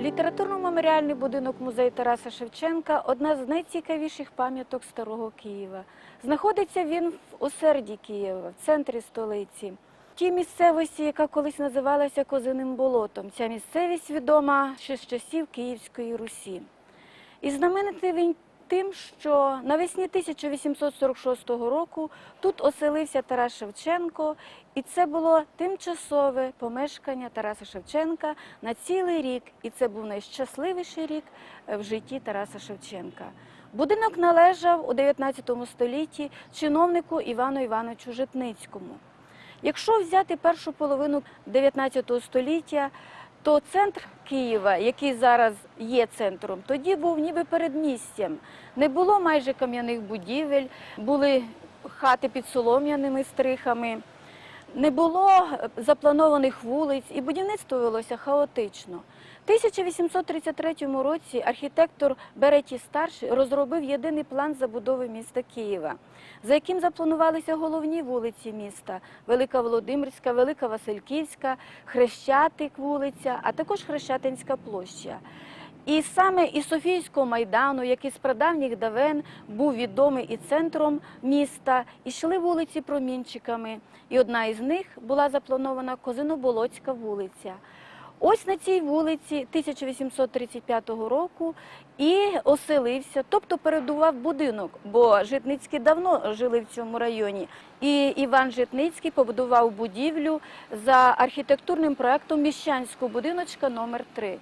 Літературно-меморіальний будинок музею Тараса Шевченка одна з найцікавіших пам'яток старого Києва. Знаходиться він в осерді Києва, в центрі столиці. Тій місцевості, яка колись називалася Козиним болотом. Ця місцевість відома ще з часів Київської Русі. І знаменитий він тим, що навесні 1846 року тут оселився Тарас Шевченко, і це було тимчасове помешкання Тараса Шевченка на цілий рік. І це був найщасливіший рік е, в житті Тараса Шевченка. Будинок належав у 19 столітті чиновнику Івану Івановичу Житницькому. Якщо взяти першу половину 19 століття, то центр Києва, який зараз є центром, тоді був ніби передмістям. Не було майже кам'яних будівель, були хати під солом'яними стрихами, не було запланованих вулиць, і будівництво велося хаотично. В 1833 році архітектор Береті Старший розробив єдиний план забудови міста Києва, за яким запланувалися головні вулиці міста: Велика Володимирська, Велика Васильківська, Хрещатик вулиця, а також Хрещатинська площа. І саме із Софійського майдану, який з прадавніх давен був відомий і центром міста, йшли вулиці промінчиками. І одна із них була запланована Козиноболоцька вулиця. Ось на цій вулиці 1835 року і оселився, тобто передував будинок, бо Житницькі давно жили в цьому районі. І Іван Житницький побудував будівлю за архітектурним проектом Міщанського будиночка номер 3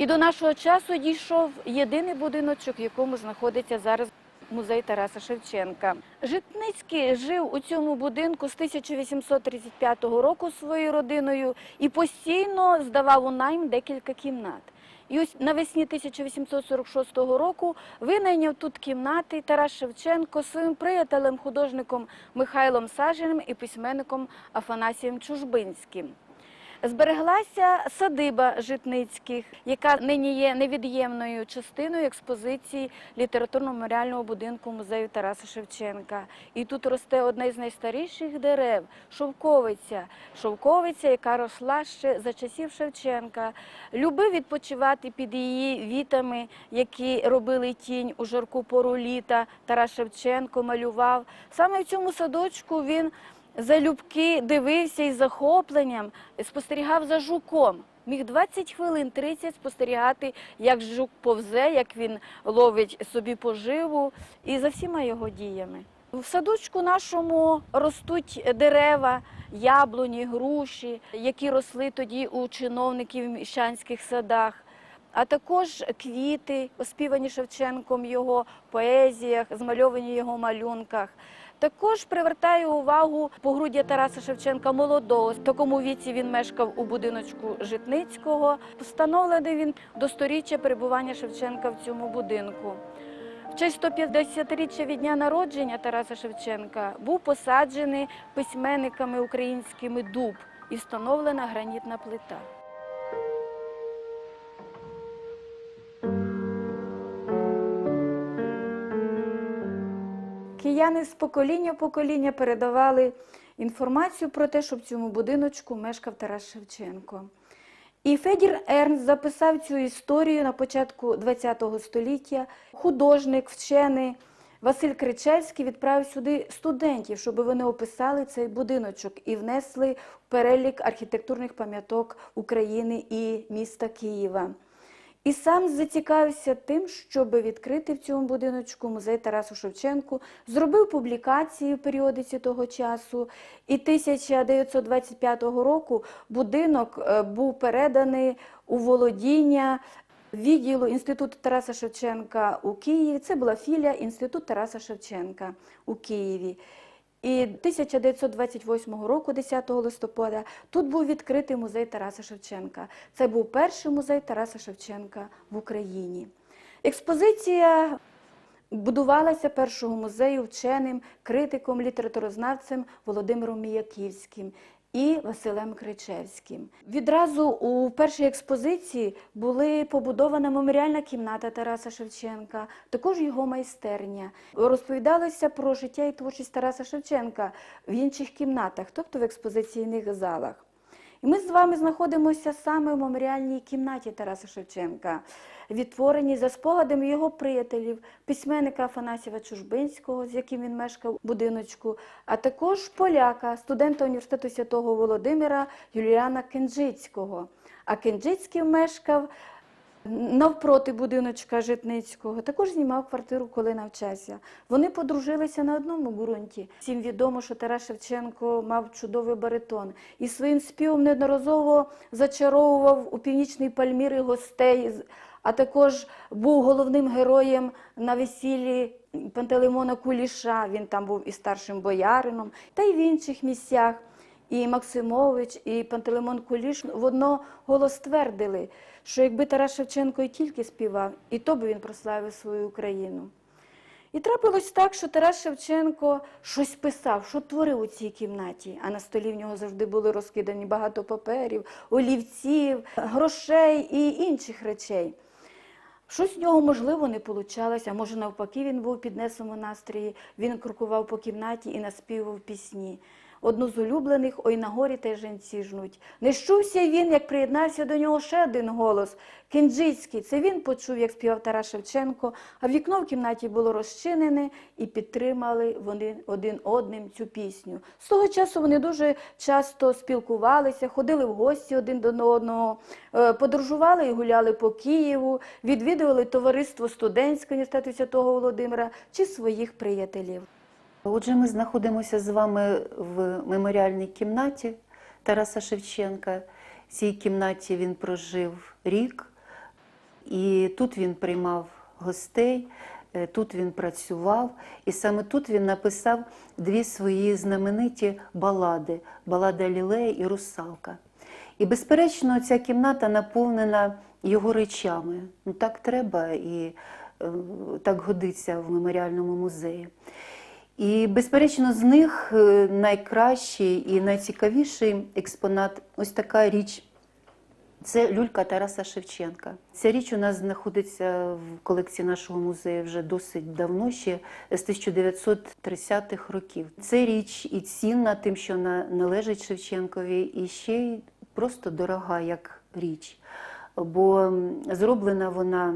І до нашого часу дійшов єдиний будиночок, в якому знаходиться зараз музей Тараса Шевченка. Житницький жив у цьому будинку з 1835 року своєю родиною і постійно здавав у найм декілька кімнат. І ось навесні 1846 року винайняв тут кімнати Тарас Шевченко своїм приятелем, художником Михайлом Саженим і письменником Афанасієм Чужбинським. Збереглася садиба Житницьких, яка нині є невід'ємною частиною експозиції літературно-меморіального будинку музею Тараса Шевченка. І тут росте одне з найстаріших дерев шовковиця. Шовковиця, яка росла ще за часів Шевченка. Любив відпочивати під її вітами, які робили тінь у жарку пору літа. Тарас Шевченко малював. Саме в цьому садочку він залюбки дивився із захопленням, спостерігав за жуком. Міг 20 хвилин 30 спостерігати, як жук повзе, як він ловить собі поживу, і за всіма його діями. В садочку нашому ростуть дерева, яблуні, груші, які росли тоді у чиновників міщанських садах. А також квіти, оспівані Шевченком його поезіях, змальовані його малюнках. Також привертаю увагу погруддя Тараса Шевченка молодого. В такому віці він мешкав у будиночку Житницького. Встановлений він до сторіччя перебування Шевченка в цьому будинку. В честь 150-річчя від дня народження Тараса Шевченка був посаджений письменниками українськими дуб і встановлена гранітна плита. Кияни з покоління в покоління передавали інформацію про те, що в цьому будиночку мешкав Тарас Шевченко. І Федір Ернст записав цю історію на початку ХХ століття. Художник, вчений Василь Кричевський відправив сюди студентів, щоб вони описали цей будиночок і внесли в перелік архітектурних пам'яток України і міста Києва. І сам зацікавився тим, щоб відкрити в цьому будиночку музей Тарасу Шевченку, зробив публікації в періодиці того часу. І 1925 року будинок е, був переданий у володіння відділу Інституту Тараса Шевченка у Києві. Це була філія Інституту Тараса Шевченка у Києві. І 1928 року, 10 листопада, тут був відкритий музей Тараса Шевченка. Це був перший музей Тараса Шевченка в Україні. Експозиція будувалася першого музею вченим критиком, літературознавцем Володимиром Міяківським і Василем Кричевським. Відразу у першій експозиції були побудована меморіальна кімната Тараса Шевченка, також його майстерня. Розповідалося про життя і творчість Тараса Шевченка в інших кімнатах, тобто в експозиційних залах. І ми з вами знаходимося саме в меморіальній кімнаті Тараса Шевченка, відтвореній за спогадами його приятелів, письменника Афанасіва Чужбинського, з яким він мешкав у будиночку, а також поляка, студента університету святого Володимира Юліана Кенджицького. А Кенджицький мешкав навпроти будиночка Житницького. Також знімав квартиру, коли навчався. Вони подружилися на одному ґрунті. Всім відомо, що Тарас Шевченко мав чудовий баритон і своїм співом неодноразово зачаровував у північній Пальмірі гостей, а також був головним героєм на весіллі Пантелеймона Куліша. Він там був і старшим боярином, та й в інших місцях. І Максимович, і Пантелеймон Куліш в одно голос твердили, що якби Тарас Шевченко і тільки співав, і то би він прославив свою Україну. І трапилось так, що Тарас Шевченко щось писав, що творив у цій кімнаті, а на столі в нього завжди були розкидані багато паперів, олівців, грошей і інших речей. Щось в нього, можливо, не получалося, а може навпаки він був в піднесеному настрої, він крокував по кімнаті і наспівав пісні. Одну з улюблених «Ой на горі та й женці жнуть». Не щувся він, як приєднався до нього ще один голос – Кенджицький. Це він почув, як співав Тарас Шевченко, а вікно в кімнаті було розчинене і підтримали вони один одним цю пісню. З того часу вони дуже часто спілкувалися, ходили в гості один до одного, е, подорожували і гуляли по Києву, відвідували товариство студентське університету Святого Володимира чи своїх приятелів. Отже, ми знаходимося з вами в меморіальній кімнаті Тараса Шевченка. В цій кімнаті він прожив рік, і тут він приймав гостей, е, тут він працював, і саме тут він написав дві свої знамениті балади балада Лілея і Русалка. І, безперечно, ця кімната наповнена його речами. Ну так треба і е, так годиться в меморіальному музеї. І, безперечно, з них е, найкращий і найцікавіший експонат ось така річ. Це люлька Тараса Шевченка. Ця річ у нас знаходиться в колекції нашого музею вже досить давно, ще з 1930-х років. Це річ і цінна тим, що вона належить Шевченкові, і ще й просто дорога як річ. Бо зроблена вона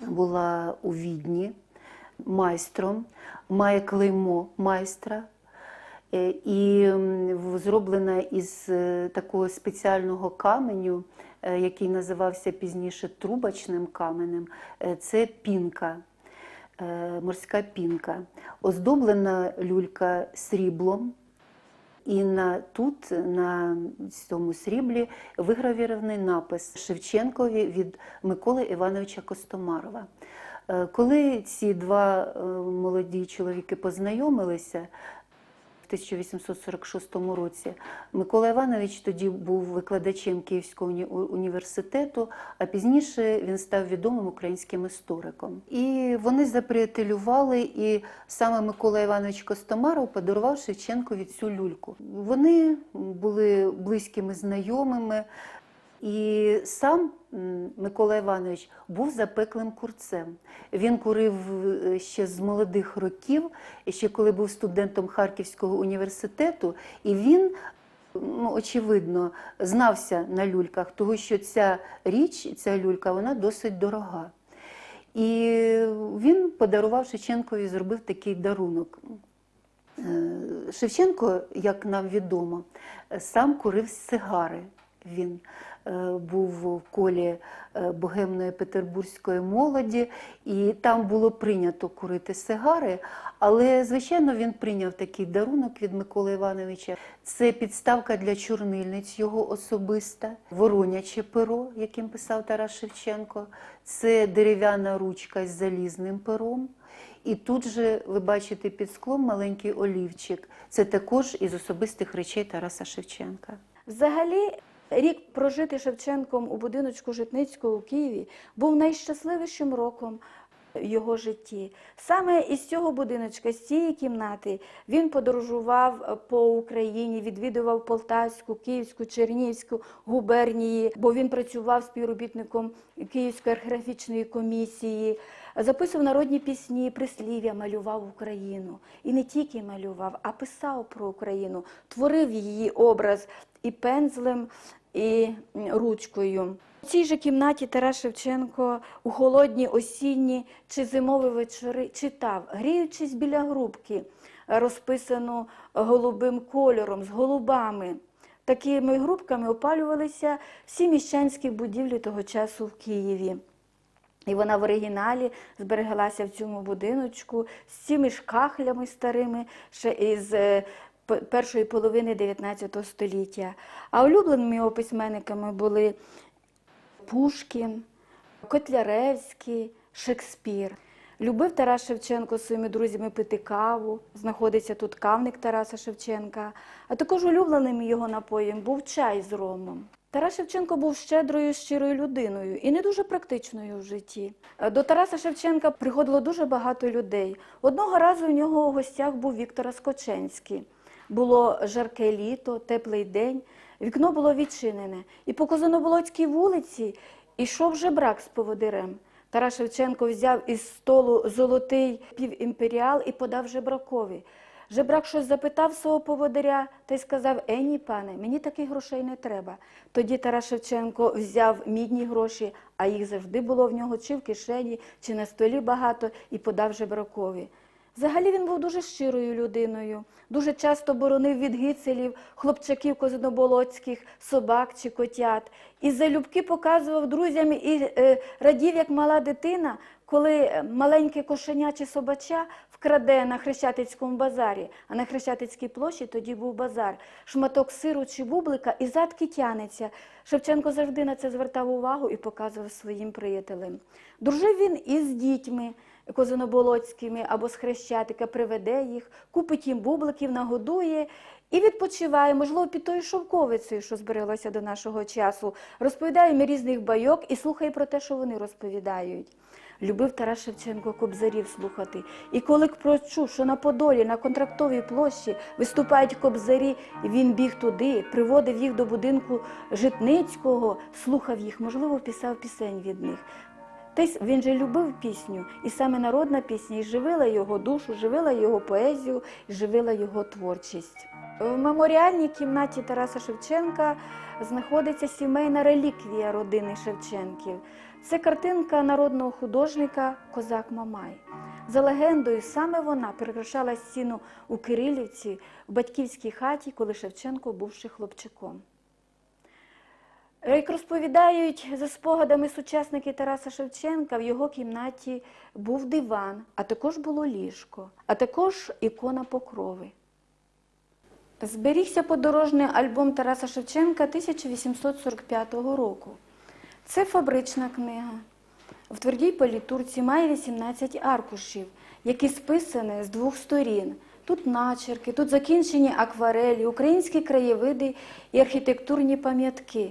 була у Відні майстром, має клеймо майстра. Е, І зроблена із е, такого спеціального каменю, е, який називався пізніше трубочним каменем. Це пінка, морська пінка. Оздоблена люлька сріблом. І на тут, на цьому сріблі, вигравірований напис Шевченкові від Миколи Івановича Костомарова. Е, Коли ці два е, молоді чоловіки познайомилися в 1846 році, Микола Іванович тоді був викладачем Київського уні- університету, а пізніше він став відомим українським істориком. І вони заприятелювали, і саме Микола Іванович Костомаров подарував Шевченкові цю люльку. Вони були близькими знайомими. І сам Микола Іванович був запеклим курцем. Він курив е, ще з молодих років, ще коли був студентом Харківського університету, і він. Ну, очевидно, знався на люльках, тому що ця річ, ця люлька, вона досить дорога. І він подарував Шевченкові, зробив такий дарунок. Е, Шевченко, як нам відомо, сам курив сигари. Він був в колі е, богемної петербурзької молоді, і там було прийнято курити сигари. Але, звичайно, він прийняв такий дарунок від Миколи Івановича. Це підставка для чорнильниць його особиста, вороняче перо, яким писав Тарас Шевченко, це дерев'яна ручка з залізним пером. І тут же ви бачите під склом маленький олівчик. Це також із особистих речей Тараса Шевченка. Взагалі, рік прожитий Шевченком у будиночку Житницького у Києві був найщасливішим роком в його житті. Саме із цього будиночка, з цієї кімнати, він подорожував по Україні, відвідував Полтавську, Київську, Чернігівську губернії, бо він працював співробітником Київської археографічної комісії. Записував народні пісні, прислів'я, малював Україну. І не тільки малював, а писав про Україну, творив її образ. і пензлем, і ручкою. В цій же кімнаті Тарас Шевченко у холодні осінні чи зимові вечори читав, гріючись біля грубки, розписану голубим кольором з голубами. Такими грубками опалювалися всі міщанські будівлі того часу в Києві. І вона в оригіналі збереглася в цьому будиночку з цими ж кахлями старими, ще із е, першої половини 19 століття. А улюбленими його письменниками були Пушкін, Котляревський, Шекспір. Любив Тарас Шевченко зі своїми друзями пити каву. Знаходиться тут кавник Тараса Шевченка. А також улюбленим його напоєм був чай з ромом. Тарас Шевченко був щедрою, щирою людиною і не дуже практичною в житті. Е, До Тараса Шевченка приходило дуже багато людей. Одного разу у нього у гостях був Віктор Скоченський. Було жарке літо, теплий день, вікно було відчинене. І по Козаноболоцькій вулиці йшов жебрак з поводирем. Тарас Шевченко взяв із столу золотий півімперіал і подав жебракові. Жебрак щось запитав свого поводиря та й сказав: Е, ні, пане, мені таких грошей не треба. Тоді Тарас Шевченко взяв мідні гроші, а їх завжди було в нього чи в кишені, чи на столі багато, і подав жебракові. Взагалі він був дуже щирою людиною, дуже часто боронив від гицелів, хлопчаків козиноболоцьких, собак чи котят. І залюбки показував друзям і е, радів, як мала дитина, коли е, маленьке кошеня чи собача вкраде на Хрещатицькому базарі, а на Хрещатицькій площі тоді був базар, шматок сиру чи бублика і задки тянеться. Шевченко завжди на це звертав увагу і показував своїм приятелям. Дружив він із дітьми козиноболоцькими або з Хрещатика, приведе їх, купить їм бубликів, нагодує і відпочиває, можливо, під тою шовковицею, що збереглося до нашого часу, розповідає їм різних байок і слухає про те, що вони розповідають. Любив Тарас Шевченко кобзарів слухати. І коли прочув, що на Подолі, на контрактовій площі виступають кобзарі, він біг туди, приводив їх до будинку Житницького, слухав їх, можливо, писав пісень від них. Й він же любив пісню, і саме народна пісня і живила його душу, живила його поезію, живила його творчість. В меморіальній кімнаті Тараса Шевченка знаходиться сімейна реліквія родини Шевченків. Це картинка народного художника Козак Мамай. За легендою, саме вона прикрашала стіну у Кирилівці в батьківській хаті, коли Шевченко був ще хлопчиком. Як розповідають за спогадами сучасники Тараса Шевченка, в його кімнаті був диван, а також було ліжко, а також ікона покрови. Зберігся подорожний альбом Тараса Шевченка 1845 року. Це фабрична книга. В твердій політурці має 18 аркушів, які списані з двох сторін. Тут начерки, тут закінчені акварелі, українські краєвиди і архітектурні пам'ятки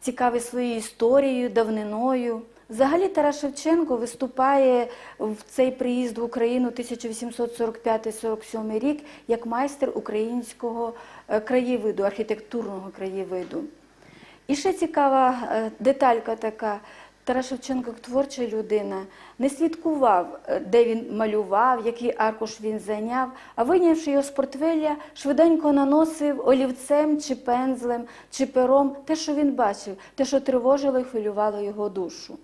цікавий своєю історією, давниною. Взагалі Тарас Шевченко виступає в цей приїзд в Україну 1845-47 рік як майстер українського е, краєвиду, архітектурного краєвиду. І ще цікава е, деталька така. Тарас Шевченко, творча людина, не слідкував, е, де він малював, який аркуш він зайняв, а вийнявши його з портфеля, швиденько наносив олівцем чи пензлем, чи пером те, що він бачив, те, що тривожило і хвилювало його душу.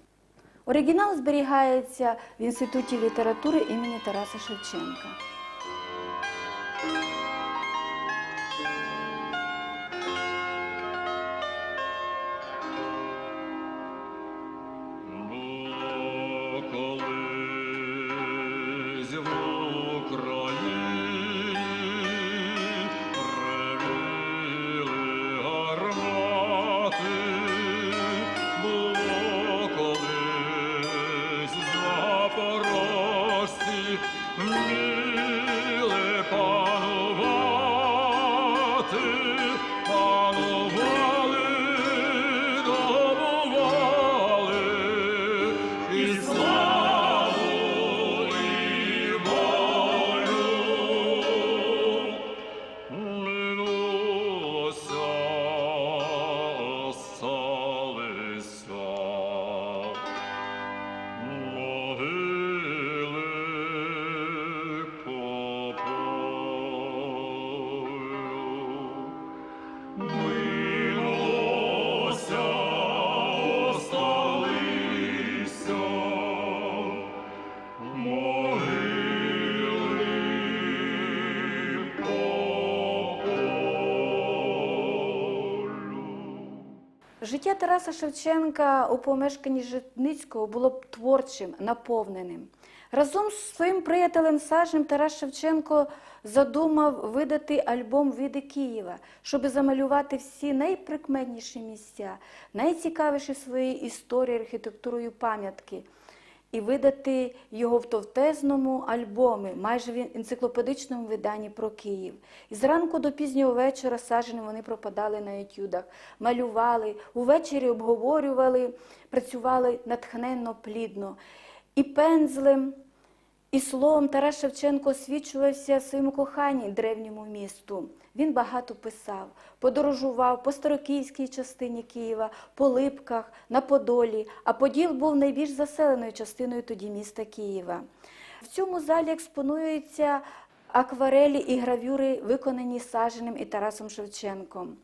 Оригінал зберігається в Інституті літератури імені Тараса Шевченка. Було колись Тараса Шевченка у помешканні Житницького було б творчим, наповненим. Разом з своїм приятелем Сажем Тарас Шевченко задумав видати альбом Види Києва, щоб замалювати всі найприкметніші місця, найцікавіші своєю історії, архітектурою пам'ятки і видати його в товтезному альбомі, майже в енциклопедичному виданні про Київ. І зранку до пізнього вечора саженим вони пропадали на етюдах, малювали, увечері обговорювали, працювали натхненно, плідно. І пензлем, і словом Тарас Шевченко освічувався своєму коханні древньому місту. Він багато писав, подорожував по старокиївській частині Києва, по Липках, на Подолі, а Поділ був найбільш заселеною частиною тоді міста Києва. В цьому залі експонуються акварелі і гравюри, виконані Саженим і Тарасом Шевченком.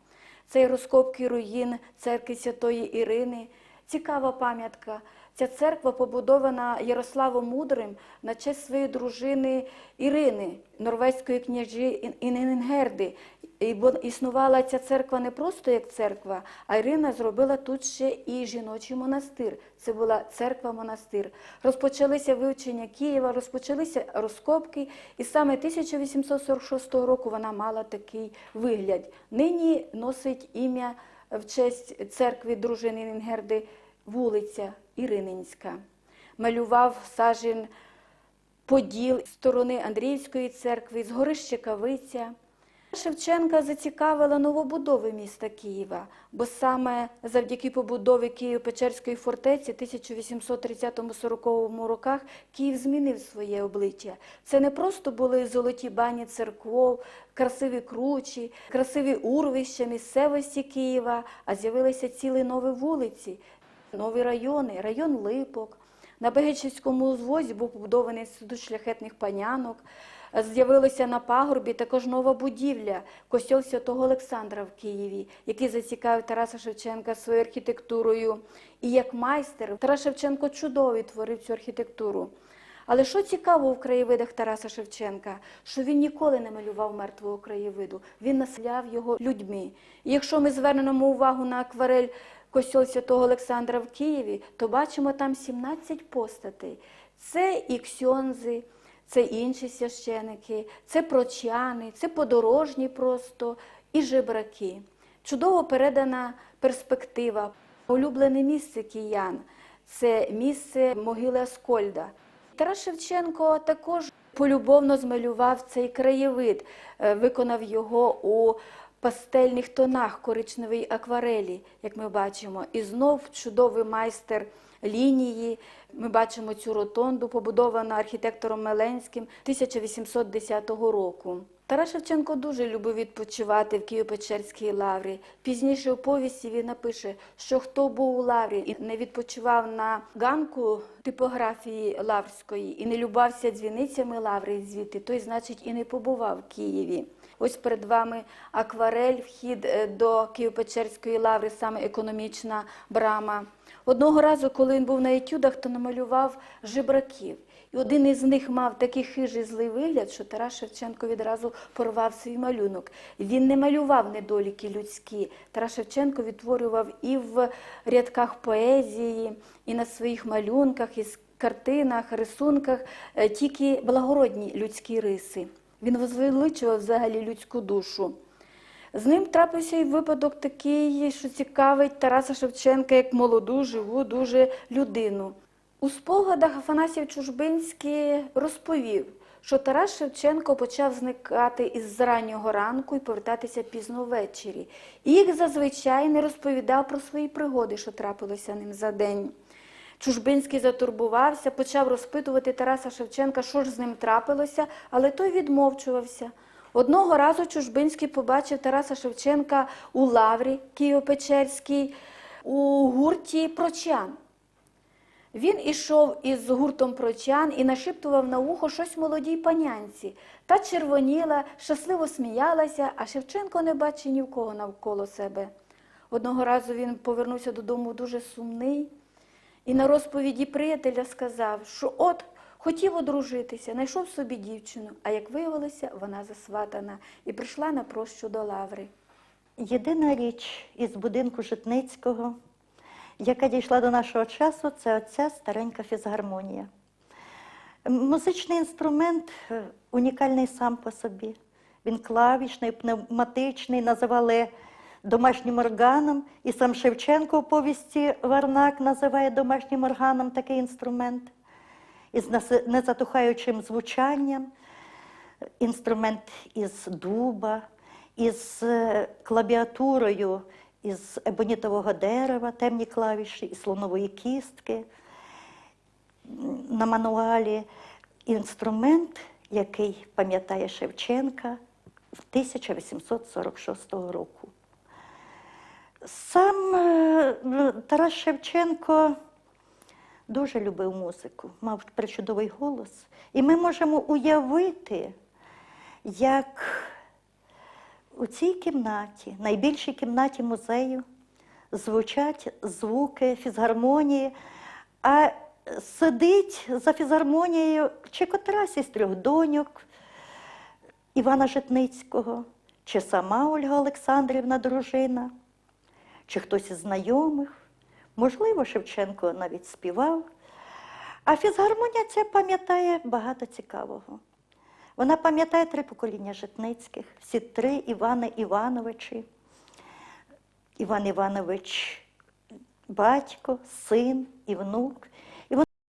Це розкопки руїн церкви Святої Ірини, цікава пам'ятка. Ця церква побудована Ярославом Мудрим на честь своєї дружини Ірини, норвезької княжі Інгерди. І бо існувала ця церква не просто як церква, а Ірина зробила тут ще і жіночий монастир. Це була церква-монастир. Розпочалися вивчення Києва, розпочалися розкопки, і саме 1846 року вона мала такий вигляд. Нині носить ім'я в честь церкви дружини Інгерди вулиця Ірининська. Малював Сажин Поділ з сторони Андріївської церкви, з гори Щекавиця. Шевченка зацікавила новобудови міста Києва, бо саме завдяки побудові Києво-Печерської фортеці 1830-40 роках Київ змінив своє обличчя. Це не просто були золоті бані церков, красиві кручі, красиві урвища місцевості Києва, а з'явилися цілі нові вулиці, нові райони, район Липок. На Бегичівському узвозі був побудований інститут шляхетних панянок. З'явилася на пагорбі також нова будівля, костьол святого Олександра в Києві, який зацікавив Тараса Шевченка своєю архітектурою. І як майстер Тарас Шевченко чудово відтворив цю архітектуру. Але що цікаво в краєвидах Тараса Шевченка, що він ніколи не малював мертвого краєвиду, він населяв його людьми. І якщо ми звернемо увагу на акварель Костьол Святого Олександра в Києві, то бачимо там 17 постатей. Це і ксьонзи, це інші священики, це прочани, це подорожні просто і жебраки. Чудово передана перспектива. Улюблене місце киян це місце могили Аскольда. Тарас Шевченко також полюбовно змалював цей краєвид, е, виконав його у пастельних тонах коричневої акварелі, як ми бачимо. І знов чудовий майстер лінії. Ми бачимо цю ротонду, побудовану архітектором Меленським 1810 року. Тарас Шевченко дуже любив відпочивати в Києво-Печерській лаврі. Пізніше у повісті він напише, що хто був у лаврі і не відпочивав на ганку типографії лаврської і не любався дзвіницями лаври звідти, той, значить, і не побував в Києві. Ось перед вами акварель, вхід е, до Києво-Печерської лаври, саме економічна брама. Одного разу, коли він був на етюдах, то намалював жебраків. І один із них мав такий хижий злий вигляд, що Тарас Шевченко відразу порвав свій малюнок. Він не малював недоліки людські. Тарас Шевченко відтворював і в рядках поезії, і на своїх малюнках, і картинах, рисунках е, тільки благородні людські риси. Він возвеличував взагалі людську душу. З ним трапився і випадок такий, що цікавить Тараса Шевченка як молоду, живу, дуже людину. У спогадах Афанасів Чужбинський розповів, що Тарас Шевченко почав зникати із раннього ранку і повертатися пізно ввечері. І їх зазвичай не розповідав про свої пригоди, що трапилося ним за день. Чужбинський затурбувався, почав розпитувати Тараса Шевченка, що ж з ним трапилося, але той відмовчувався. Одного разу Чужбинський побачив Тараса Шевченка у лаврі Києво-Печерській у гурті прочан. Він ішов із гуртом прочан і нашіптував на ухо щось молодій панянці. Та червоніла, щасливо сміялася, а Шевченко не бачив ні в кого навколо себе. Одного разу він повернувся додому дуже сумний і на розповіді приятеля сказав, що от хотів одружитися, знайшов собі дівчину, а як виявилося, вона засватана і прийшла на прощу до лаври. Єдина річ із будинку Житницького, яка дійшла до нашого часу, це оця старенька фізгармонія. Музичний інструмент е, унікальний сам по собі. Він клавішний, пневматичний, називали домашнім органом. І сам Шевченко у повісті Варнак називає домашнім органом такий інструмент із незатухаючим звучанням, інструмент із дуба, із е, клавіатурою із ебонітового дерева, темні клавіші, із слонової кістки на мануалі інструмент, який пам'ятає Шевченка в 1846 року. Сам е, Тарас Шевченко дуже любив музику, мав причудовий голос. І ми можемо уявити, як у цій кімнаті, найбільшій кімнаті музею, звучать звуки фізгармонії, а сидить за фізгармонією чи котрась із трьох доньок Івана Житницького, чи сама Ольга Олександрівна, дружина, чи хтось із знайомих. Можливо, Шевченко навіть співав. А фізгармонія ця пам'ятає багато цікавого. Вона пам'ятає три покоління Житницьких, всі три Івани Івановичі. Іван Іванович батько, син і внук.